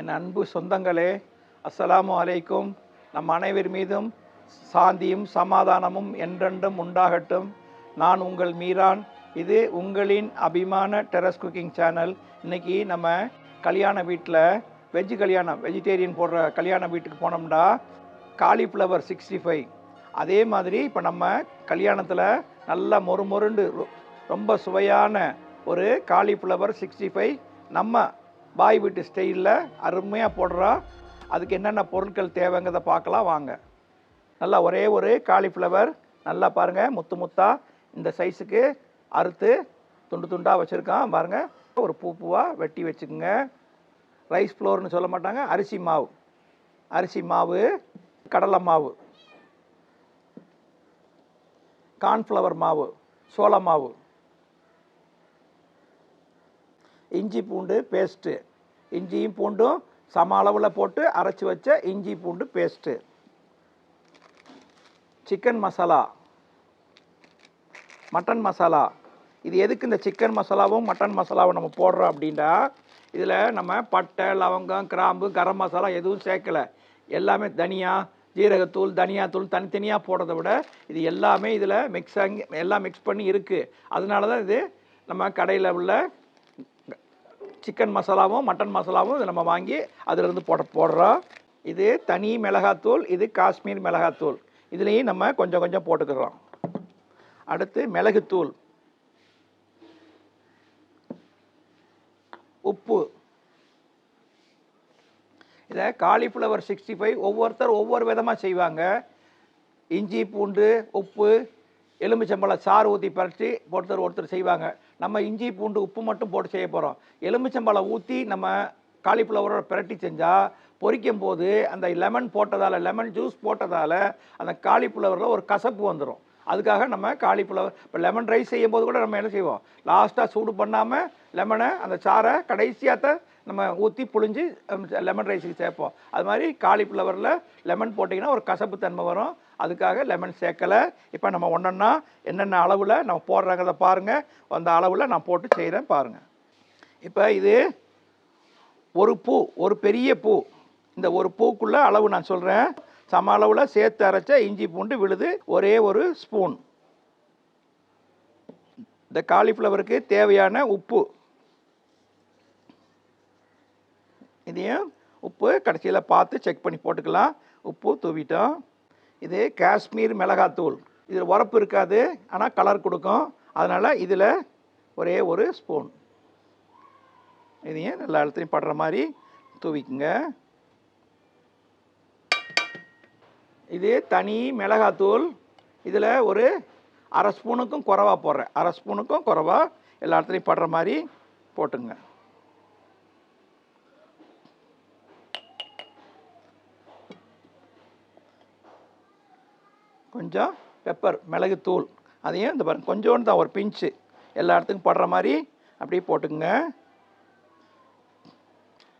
என் அன்பு சொந்தங்களே அஸ்ஸலாமு அலைக்கும். நம் அனைவர் மீதும் சாந்தியும் சமாதானமும் என்றென்றும் உண்டாகட்டும். நான் உங்கள் மீரான். இது உங்களின் அபிமான டெரஸ் குக்கிங் சேனல். இன்னைக்கு நம்ம கல்யாண வீட்டில் வெஜ் கல்யாணம் வெஜிடேரியன் போடுற கல்யாண வீட்டுக்கு போனோம்னா காலிஃப்ளவர் சிக்ஸ்டி ஃபைவ். அதே மாதிரி இப்போ நம்ம கல்யாணத்தில் நல்லா மொறு மொருண்டு ரொ- ரொம்ப சுவையான ஒரு காலிஃப்ளவர் சிக்ஸ்டி ஃபைவ் நம்ம பாய் வீட்டு ஸ்டைலில் அருமையாக போடுறா. அதுக்கு என்னென்ன பொருட்கள் தேவைங்கிறத பார்க்கலாம் வாங்க. நல்லா ஒரே ஒரு காலிஃப்ளவர் நல்லா பாருங்கள் முத்து முத்தாக இந்த சைஸுக்கு அறுத்து துண்டு துண்டாக வச்சுருக்கான் பாருங்கள் ஒரு பூ பூவாக வெட்டி வச்சுக்கோங்க. ரைஸ் ஃப்ளோர்னு சொல்ல மாட்டாங்க அரிசி மாவு. அரிசி மாவு கடலை மாவு. கார்ன்ஃப்ளவர் மாவு சோள மாவு. இஞ்சி பூண்டு பேஸ்ட்டு இஞ்சியும் பூண்டும் சம அளவில் போட்டு அரைச்சி வச்ச இஞ்சி பூண்டு paste chicken masala mutton masala இது எதுக்கு இந்த சிக்கன் மசாலாவும் மட்டன் மசாலாவும் நம்ம போடுறோம் அப்படின்னா இதில் நம்ம பட்டை லவங்கம் கிராம்பு கரம் மசாலா எதுவும் சேர்க்கலை. எல்லாமே தனியா ஜீரகத்தூள் தனியாத்தூள் தனித்தனியாக போடுறத விட இது எல்லாமே இதில் மிக்ஸ் ஆகி எல்லாம் மிக்ஸ் பண்ணி இருக்குது அதனால தான் இது நம்ம கடையில் உள்ள சிக்கன் மசாலாவும் மட்டன் மசாலாவும் இதை நம்ம வாங்கி அதிலிருந்து போட போடுறோம். இது தனி மிளகாத்தூள் இது காஷ்மீர் மிளகாத்தூள். இதுலேயும் நம்ம கொஞ்சம் கொஞ்சம் போட்டுக்கிறோம். அடுத்து மிளகுத்தூள். உப்பு. இதை காலிஃப்ளவர் சிக்ஸ்டி ஃபைவ் ஒவ்வொருத்தர் ஒவ்வொரு விதமாக செய்வாங்க. இஞ்சி பூண்டு உப்பு எலுமிச்சம்பழம் சாறு ஊற்றி பரட்டி ஒருத்தர் ஒருத்தர் செய்வாங்க. நம்ம இஞ்சி பூண்டு உப்பு மட்டும் போட்டு செய்ய போகிறோம் எலுமிச்சம்பழம் ஊற்றி நம்ம காலிஃப்ளவரோட பிரட்டி செஞ்சால் பொரிக்கும் போது அந்த லெமன் போட்டதால் லெமன் ஜூஸ் போட்டதால் அந்த காலிஃப்ளவரில் ஒரு கசப்பு வந்துடும் அதுக்காக நம்ம காலிஃப்ளவர் இப்போ லெமன் ரைஸ் செய்யும் போது கூட நம்ம என்ன செய்வோம்? லாஸ்ட்டாக சூடு பண்ணாமல் லெமனை அந்த சாறை கடைசியாக நம்ம ஊற்றி புழிஞ்சு லெமன் ரைஸுக்கு சேர்ப்போம். அது மாதிரி காலிஃப்ளவரில் லெமன் போட்டிங்கன்னா ஒரு கசப்பு தன்மை வரும். அதுக்காக லெமன் சேர்க்கலை. இப்போ நம்ம ஒன்றொன்னா என்னென்ன அளவில் நம்ம போடுறாங்கிறத பாருங்கள் அந்த அளவில் நான் போட்டு செய்கிறேன் பாருங்கள் இப்போ இது ஒரு பூ ஒரு பெரிய பூ. இந்த ஒரு பூக்குள்ள அளவு நான் சொல்கிறேன் சம அளவில் சேர்த்து அரைச்ச இஞ்சி பூண்டு விழுது ஒரே ஒரு ஸ்பூன் இந்த காலிஃப்ளவருக்கு தேவையான உப்பு இதையும் உப்பு கடைசியில் பார்த்து செக் பண்ணி போட்டுக்கலாம். உப்பு தூவிட்டோம். இது காஷ்மீர் மிளகாத்தூள் இதில் உரப்பு இருக்காது ஆனால் கலர் கொடுக்கும். அதனால் இதில் ஒரே ஒரு ஸ்பூன் இதையும் எல்லா இடத்துலையும் படுற மாதிரி தூவிக்குங்க. இது தனி மிளகாத்தூள் இதில் ஒரு அரை ஸ்பூனுக்கும் குறவாக போடுறேன். அரை ஸ்பூனுக்கும் குறவாக எல்லா இடத்துலையும் படுற மாதிரி போட்டுங்க. கொஞ்சம் பெப்பர் மிளகுத்தூள். அதையும் இந்த பாருங்கள் கொஞ்சோண்டு தான் ஒரு பிஞ்சு எல்லா இடத்துக்கும் போடுற மாதிரி அப்படியே போட்டுக்குங்க.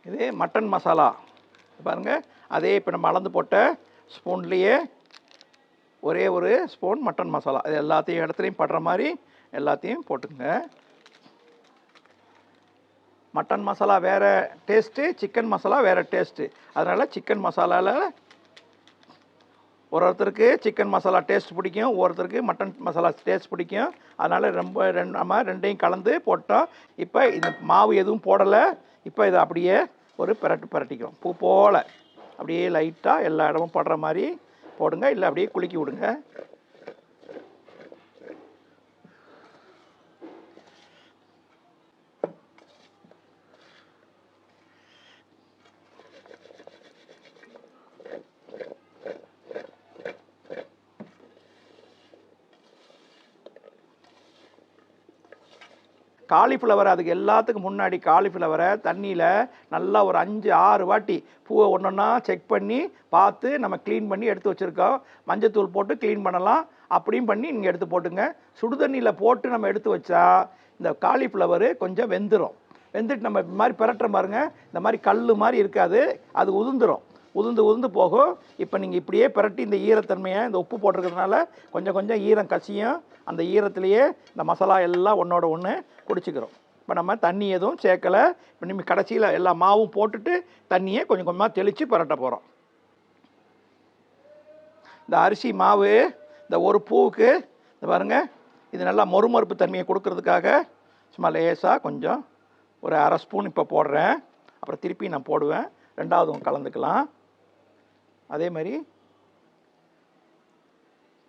இது மட்டன் மசாலா பாருங்க அதே இப்போ நம்ம அளந்து போட்ட ஸ்பூன்லேயே ஒரே ஒரு ஸ்பூன் மட்டன் மசாலா இது எல்லாத்தையும் இடத்துலையும் படுற மாதிரி எல்லாத்தையும் போட்டுங்க மட்டன் மசாலா வேறு டேஸ்ட்டு சிக்கன் மசாலா வேறு டேஸ்ட்டு அதனால் சிக்கன் மசாலாவில் ஒரு ஒருத்தருக்கு சிக்கன் மசாலா டேஸ்ட் பிடிக்கும் ஒருத்தருக்கு மட்டன் மசாலா டேஸ்ட் பிடிக்கும். அதனால் ரொம்ப ரெண்டு நம்ம ரெண்டையும் கலந்து போட்டோம் இப்போ இந்த மாவு எதுவும் போடலை. இப்போ இதை அப்படியே ஒரு பிரட்டு பிரட்டிக்கிறோம் பூ போல். அப்படியே லைட்டாக எல்லா இடமும் படுற மாதிரி போடுங்க. இல்லை அப்படியே குலுக்கி விடுங்க. காலிஃப்ளவர் அதுக்கு எல்லாத்துக்கும் முன்னாடி காலிஃப்ளவரை தண்ணியில் நல்லா ஒரு அஞ்சு ஆறு வாட்டி பூவை ஒன்றொன்னா செக் பண்ணி பார்த்து நம்ம க்ளீன் பண்ணி எடுத்து வச்சுருக்கோம். மஞ்சத்தூள் போட்டு க்ளீன் பண்ணலாம். அப்படியும் பண்ணி நீங்கள் எடுத்து போட்டுங்க. சுடு தண்ணியில் போட்டு நம்ம எடுத்து வச்சா இந்த காலிஃப்ளவரு கொஞ்சம் வெந்துடும் வெந்துட்டு நம்ம இது மாதிரி பிரட்டுற பாருங்க. இந்த மாதிரி கல் மாதிரி இருக்காது. அது உதிர்ந்துடும் உதிர்ந்து உதிர்ந்து போகும். இப்போ நீங்கள் இப்படியே பிரட்டி இந்த ஈரத்தன்மையை இந்த உப்பு போட்டிருக்கிறதுனால கொஞ்சம் கொஞ்சம் ஈரம் கசியும். அந்த ஈரத்துலேயே இந்த மசாலா எல்லாம் ஒன்றோட ஒன்று குடிச்சிக்கிறோம். இப்போ நம்ம தண்ணி எதுவும் சேர்க்கலை. இப்போ நம்ம கடைசியில் எல்லா மாவும் போட்டுட்டு தண்ணியை கொஞ்சம் கொஞ்சமாக தெளித்து பரட்ட போகிறோம் இந்த அரிசி மாவு இந்த ஒரு பூவுக்கு இந்த பாருங்க இது நல்லா மறுமறுப்பு தன்மையை கொடுக்கறதுக்காக சும்மா லேசாக கொஞ்சம் ஒரு அரை ஸ்பூன் இப்போ போடுறேன். அப்புறம் திருப்பி நான் போடுவேன். ரெண்டாவதும் கலந்துக்கலாம். அதே மாதிரி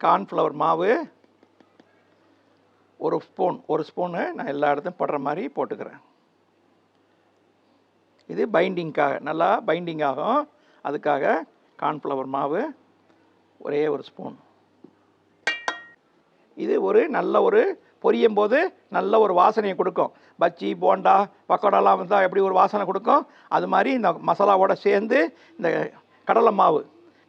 கார்ன்ஃப்ளவர் மாவு ஒரு ஸ்பூன் ஒரு ஸ்பூனு நான் எல்லா இடத்தையும் போடுற மாதிரி போட்டுக்கிறேன். இது பைண்டிங்க்காக நல்லா பைண்டிங் ஆகும் அதுக்காக கார்ன்ஃப்ளவர் மாவு ஒரே ஒரு ஸ்பூன். இது ஒரு நல்ல ஒரு பொரியும் போது நல்ல ஒரு வாசனையை கொடுக்கும். பஜ்ஜி போண்டா பக்கோடாலாம் வந்தால் எப்படி ஒரு வாசனை கொடுக்கும்? அது மாதிரி இந்த மசாலாவோட சேர்ந்து இந்த கடலை மாவு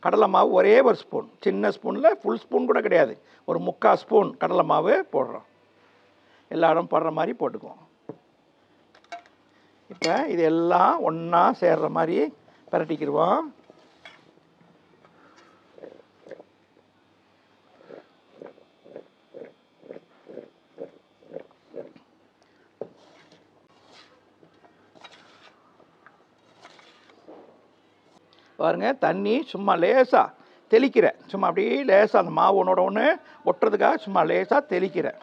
கடலை மாவு ஒரே ஒரு ஸ்பூன். சின்ன ஸ்பூனில் ஃபுல் ஸ்பூன் கூட கிடையாது. ஒரு முக்கால் ஸ்பூன் கடலை மாவு போடுறோம். எல்லா போடுற மாதிரி போட்டுக்குவோம். இப்போ இது எல்லாம் ஒன்றா சேர்ற மாதிரி பிரட்டிக்கிடுவோம். பாருங்க தண்ணி சும்மா லேசாக தெளிக்கிறேன். சும்மா அப்படியே லேசாக அந்த மாவு ஒன்றோட ஒன்று ஒட்டுறதுக்காக சும்மா லேசாக தெளிக்கிறேன்.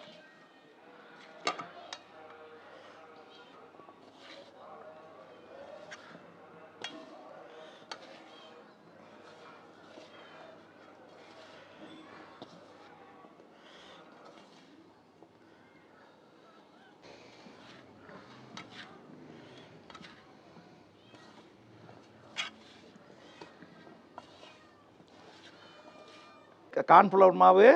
கார்ன்ஃப்ளவர் மாவு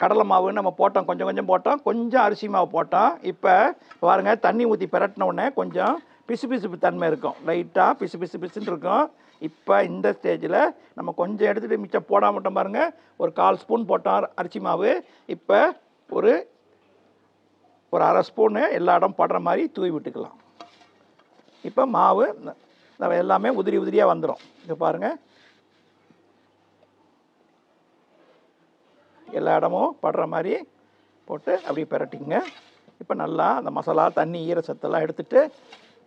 கடலை மாவு நம்ம போட்டோம் கொஞ்சம் கொஞ்சம் போட்டோம். கொஞ்சம் அரிசி மாவு போட்டோம். இப்போ பாருங்க தண்ணி ஊற்றி பிரட்டின உடனே கொஞ்சம் பிசு பிசுப்பு தன்மை இருக்கும். லைட்டாக பிசு பிசு பிசுன்னு இருக்கும். இப்போ இந்த ஸ்டேஜில் நம்ம கொஞ்சம் எடுத்துகிட்டு மிச்சம் போடாம மட்டும் பாருங்கள் ஒரு கால் ஸ்பூன் போட்டோம் அரிசி மாவு. இப்போ ஒரு ஒரு அரை ஸ்பூனு எல்லா இடம் படுற மாதிரி தூவி விட்டுக்கலாம். இப்போ மாவு நம்ம எல்லாமே உதிரி உதிரியாக வந்துடும் இங்கே பாருங்கள் எல்லா இடமும் படுற மாதிரி போட்டு அப்படி பிரட்டிங்க இப்போ நல்லா அந்த மசாலா தண்ணி ஈரச்சத்தெல்லாம் எடுத்துட்டு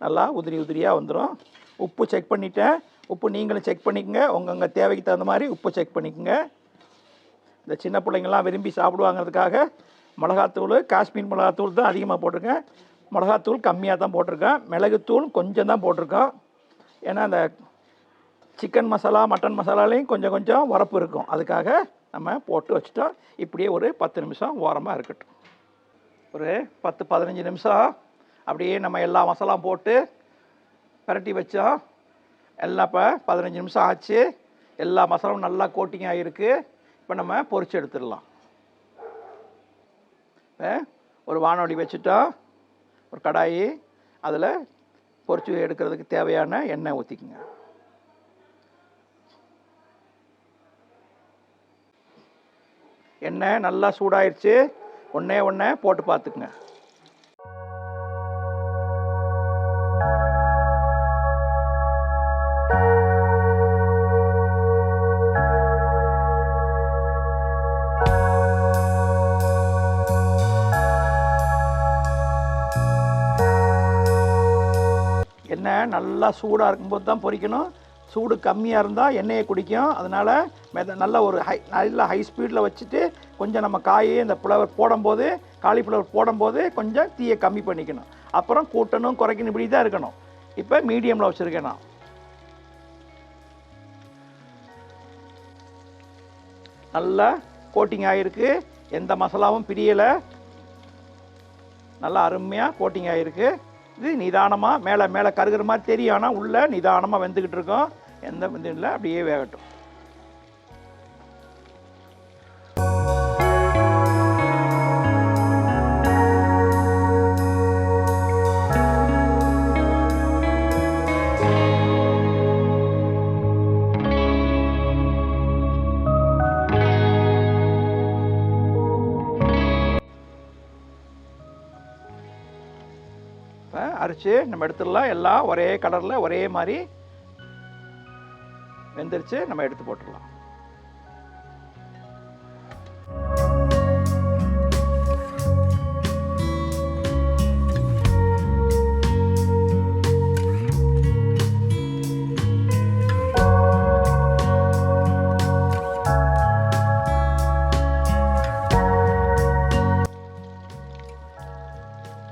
நல்லா உதிரி உதிரியாக வந்துடும் உப்பு செக் பண்ணிட்டேன். உப்பு நீங்களும் செக் பண்ணிக்கங்க. உங்கள் தேவைக்கு தகுந்த மாதிரி உப்பு செக் பண்ணிக்கோங்க. இந்த சின்ன பிள்ளைங்கள்லாம் விரும்பி சாப்பிடுவாங்கிறதுக்காக மிளகாத்தூள் காஷ்மீர் மிளகாத்தூள் தான் அதிகமாக போட்டிருக்கேன். மிளகாத்தூள் கம்மியாக தான் போட்டிருக்கேன். மிளகுத்தூள் கொஞ்சம் தான் போட்டிருக்கோம். ஏன்னா அந்த சிக்கன் மசாலா மட்டன் மசாலாலையும் கொஞ்சம் கொஞ்சம் உரப்பு இருக்கும். அதுக்காக நம்ம போட்டு வச்சுட்டா இப்படியே ஒரு பத்து நிமிஷம் ஓரமாக இருக்கட்டும். ஒரு பத்து பதினஞ்சு நிமிஷம் அப்படியே நம்ம எல்லா மசாலாம் போட்டு பிரட்டி வச்சோம் எல்லாம் இப்போ பதினஞ்சு நிமிஷம் ஆச்சு. எல்லா மசாலாவும் நல்லா கோட்டிங் ஆகிருக்கு இப்போ நம்ம பொறிச்சு எடுத்துடலாம். இப்போ ஒரு வானொலி வச்சுட்டோம் ஒரு கடாயி அதில் பொறிச்சு எடுக்கிறதுக்கு தேவையான எண்ணெய் ஊற்றிக்குங்க எண்ணெய் நல்லா சூடாயிருச்சு. ஒன்றே ஒன்றே போட்டு பார்த்துக்குங்க எண்ணெய் நல்லா சூடாக இருக்கும்போது தான் பொரிக்கணும் சூடு கம்மியாக இருந்தால் எண்ணெயை குடிக்கும். அதனால் மெத நல்ல ஒரு ஹை நல்ல ஹை ஸ்பீடில் வச்சுட்டு கொஞ்சம் நம்ம காயே இந்த புலவர் போடும்போது காலிஃப்ளவர் போடும்போது கொஞ்சம் தீயை கம்மி பண்ணிக்கணும். அப்புறம் கூட்டணும் குறைக்கணும் இப்படி தான் இருக்கணும். இப்போ மீடியமில் வச்சுருக்கேன் நான். நல்லா கோட்டிங் ஆகிருக்கு எந்த மசாலாவும் பிரியலை. நல்லா அருமையாக கோட்டிங் ஆகிருக்கு இது நிதானமாக மேலே மேலே கருகிற மாதிரி தெரியும். ஆனால் உள்ளே நிதானமாக வெந்துக்கிட்டு இருக்கோம். எந்த இதுவும் இல்லை அப்படியே வேகட்டும். அரிச்சு நம்ம எடுத்துடலாம். எல்லாம் ஒரே கலரில் ஒரே மாதிரி வெந்திரிச்சு நம்ம எடுத்து போட்டுடலாம்.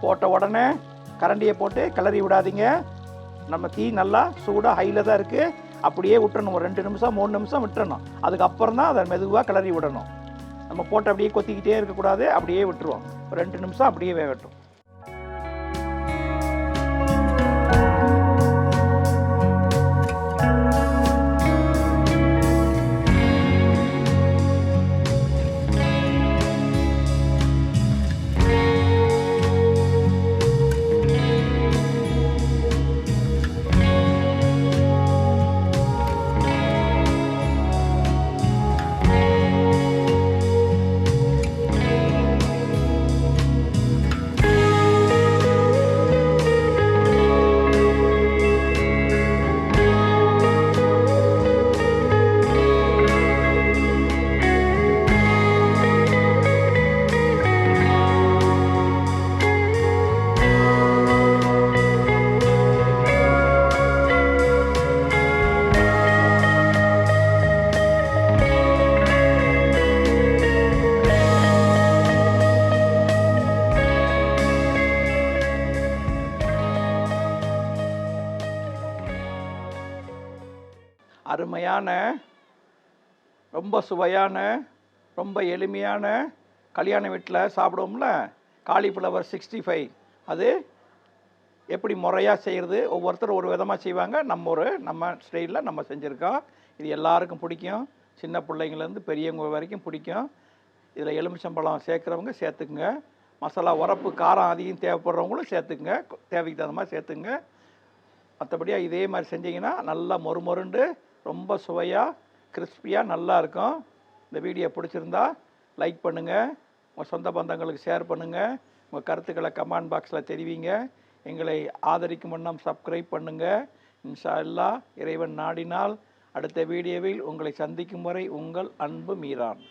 போட்ட உடனே கரண்டியை போட்டு கிளறி விடாதீங்க. நம்ம தீ நல்லா சூடாக ஹையில் தான் இருக்குது அப்படியே விட்டுறணும். ஒரு ரெண்டு நிமிஷம் மூணு நிமிஷம் விட்டுறணும். அதுக்கப்புறம் தான் அதை மெதுவாக கிளறி விடணும். நம்ம போட்டு அப்படியே கொத்திக்கிட்டே இருக்கக்கூடாது. அப்படியே விட்டுருவோம். ஒரு ரெண்டு நிமிஷம் அப்படியே வேகட்டும். அருமையான ரொம்ப சுவையான ரொம்ப எளிமையான கல்யாண வீட்டில் சாப்பிடுவோம்ல? Cauliflower sixty five. அது எப்படி முறையாக செய்கிறது ஒவ்வொருத்தரும் ஒரு விதமாக செய்வாங்க. நம்ம ஒரு நம்ம ஸ்டைலில் நம்ம செஞ்சுருக்கோம். இது எல்லாருக்கும் பிடிக்கும். சின்ன பிள்ளைங்கள்லேருந்து பெரியவங்க வரைக்கும் பிடிக்கும். இதில் எலுமிச்சம்பழம் சேர்க்குறவங்க சேர்த்துக்குங்க. மசாலா உரப்பு காரம் அதிகம் தேவைப்படுறவங்களும் சேர்த்துக்குங்க. தேவைக்கு தகுந்த மாதிரி சேர்த்துங்க மற்றபடியாக இதே மாதிரி செஞ்சிங்கன்னா நல்லா மொறு மொருண்டு ரொம்ப சுவையாக கிறிஸ்பியாக நல்லாயிருக்கும் இந்த வீடியோ பிடிச்சிருந்தா லைக் பண்ணுங்கள் உங்கள் சொந்த பந்தங்களுக்கு ஷேர் பண்ணுங்கள் உங்கள் கருத்துக்களை கமெண்ட் பாக்ஸில் தெரிவிங்க. எங்களை ஆதரிக்கும் வண்ணம் சப்ஸ்கிரைப் பண்ணுங்கள் இன்ஷா அல்லாஹ் இறைவன் நாடினால் அடுத்த வீடியோவில் உங்களை சந்திக்கும் வரை உங்கள் அன்பு மீரான்.